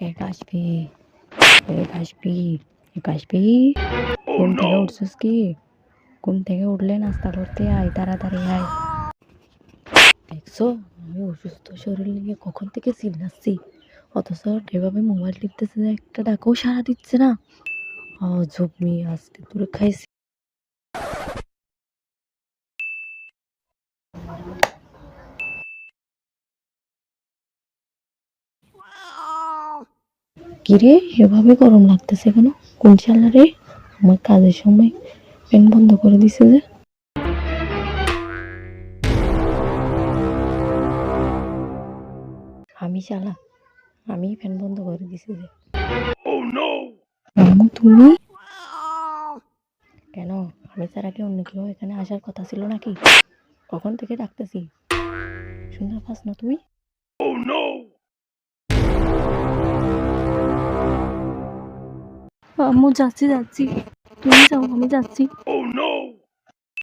এক আসবি এক আসবি এক আসবি ঘুম থেকে উঠছিস কি? ঘুম থেকে উঠলে নাস্তা করতে আয় তাড়াতাড়ি আয়। দেখছ আমি অসুস্থ শরীর নিয়ে কখন থেকে চিল্লাচ্ছি অথচ এভাবে মোবাইল টিপতেছে একটা ডাকেও সারা দিচ্ছে না। অজব মেয়ে আজকে তোরে খাইছি। কিরে এভাবে গরম লাগতেছে কেন? কোন শালা রে? আমার কাজের সময় ফ্যান বন্ধ করে দিছে যে। আমি চালা আমি ফ্যান বন্ধ করে দিছি যে। আম্মু তুমি? কেন? আমি ছাড়া আগে অন্য কেউ এখানে আসার কথা ছিল নাকি? কখন থেকে ডাকতেছি? শুনতে পাস না তুই আম্মু যাচ্ছি যাচ্ছি। তুমি যাও আমি যাচ্ছি।